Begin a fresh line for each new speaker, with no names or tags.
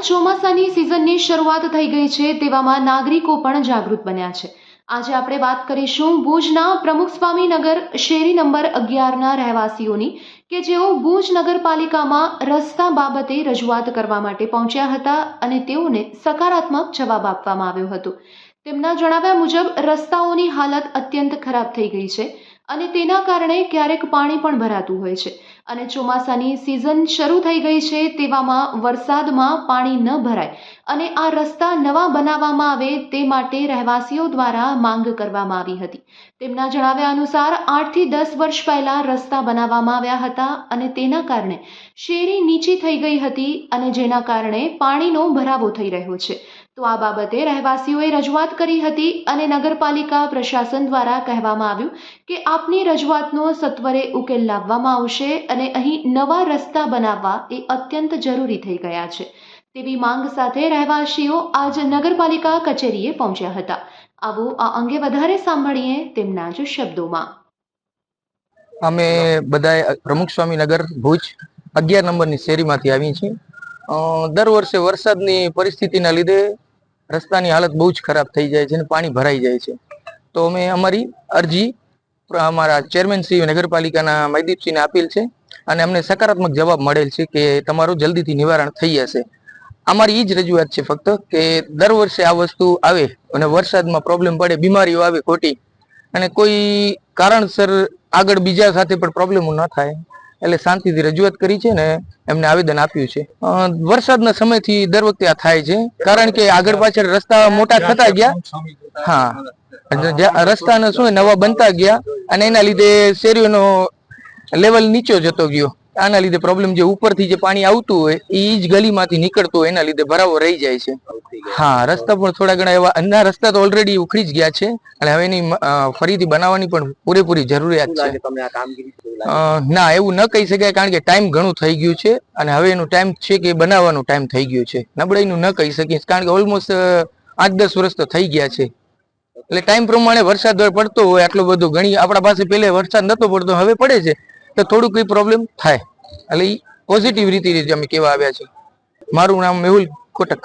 ચોમાસાની સિઝનની શરૂઆત થઈ ગઈ છે તેવામાં નાગરિકો પણ જાગૃત બન્યા છે. આજે આપણે વાત કરીશું ભુજના પ્રમુખ સ્વામીનગર શેરી નંબર અગિયારના રહેવાસીઓની કે જેઓ ભુજ નગરપાલિકામાં રસ્તા બાબતે રજૂઆત કરવા માટે પહોંચ્યા હતા અને તેઓને સકારાત્મક જવાબ આપવામાં આવ્યો હતો. તેમના જણાવ્યા મુજબ રસ્તાઓની હાલત અત્યંત ખરાબ થઈ ગઈ છે. અને તેના કારણે ક્યારેક પાણી પણ ભરાતું હોય છે. અને ચોમાસાની સિઝન શરૂ થઈ ગઈ છે તેવામાં વરસાદમાં પાણી ન ભરાય અને આ રસ્તા નવા બનાવવામાં આવે તે માટે રહેવાસીઓ દ્વારા માંગ કરવામાં આવી હતી. તેમના જણાવ્યા અનુસાર આઠથી દસ વર્ષ પહેલાં રસ્તા બનાવવામાં આવ્યા હતા અને તેના કારણે શેરી નીચી થઈ ગઈ હતી અને જેના કારણે પાણીનો ભરાવો થઈ રહ્યો છે. તો આ બાબતે રહેવાસીઓએ રજૂઆત કરી હતી અને નગરપાલિકા પ્રશાસન દ્વારા કહેવામાં આવ્યું કે આપની રજૂઆતનો સત્વરે ઉકેલ લાવવામાં આવશે અને અહીં નવા રસ્તા બનાવવા એ અત્યંત જરૂરી થઈ ગયા છે. તેવી માંગ સાથે રહેવાસીઓ આજ નગરપાલિકા કચેરીએ પહોંચ્યા હતા. આવો આ અંગે વધારે સાંભળીએ તેમના જ શબ્દોમાં.
અમે બધા પ્રમુખ સ્વામીનગર ભુજ અગિયાર નંબરની શેરીમાંથી આવીએ છીએ. દર વર્ષે વરસાદની પરિસ્થિતિના લીધે રસ્તાની હાલત બહુ જ ખરાબ થઈ જાય છે અને પાણી ભરાઈ જાય છે. તો અમે અમારી અરજી અમારા ચેરમેન શ્રી નગરપાલિકાના મયદીપસિંહને આપેલ છે અને અમને સકારાત્મક જવાબ મળેલ છે કે તમારું જલ્દીથી નિવારણ થઈ જશે. અમારી એ જ રજૂઆત છે ફક્ત કે દર વર્ષે આ વસ્તુ આવે અને વરસાદમાં પ્રોબ્લેમ પડે, બીમારીઓ આવે ખોટી અને કોઈ કારણસર આગળ બીજા સાથે પણ પ્રોબ્લેમો ન થાય. એટલે શાંતિથી રજૂઆત કરી છે ને એમને આવેદન આપ્યું છે. વરસાદના સમયથી દર વખતે આ થાય છે. કારણ કે આગળ પાછળ રસ્તા મોટા થતા ગયા. હા. રસ્તાને શું નવા બનતા ગયા. અને એના લીધે શેરીઓનો લેવલ નીચો જતો ગયો. આના લીધે પ્રોબ્લેમ જે ઉપરથી જે પાણી આવતું હોય એ જ ગલીમાંથી નીકળતું હોય એના લીધે ભરાવો રહી જાય છે. હા રસ્તા પણ થોડા ઘણા એવા અંધા રસ્તા તો ઓલરેડી ઉખડી જ ગયા છે અને હવે એની ફરીથી બનાવવાની પણ પૂરેપૂરી જરૂરિયાત છે. ના એવું ન કહી શકાય કારણ કે ટાઈમ ઘણું થઈ ગયું છે અને હવે એનું ટાઈમ છે કે બનાવવાનો ટાઈમ થઈ ગયો છે. નબળાઈનું ન કહી શકીશ કારણ કે ઓલમોસ્ટ આઠ દસ વર્ષ તો થઈ ગયા છે. એટલે ટાઈમ પ્રમાણે વરસાદ પડતો હોય આટલો બધો ઘણી આપણા પાસે પહેલે વરસાદ નતો પડતો હવે પડે છે. તો થોડુંક કઈ પ્રોબ્લેમ થાય. એટલે એ પોઝિટિવ રીતે અમે કેવા આવ્યા છે મારું નામ મેહુલ કોટક.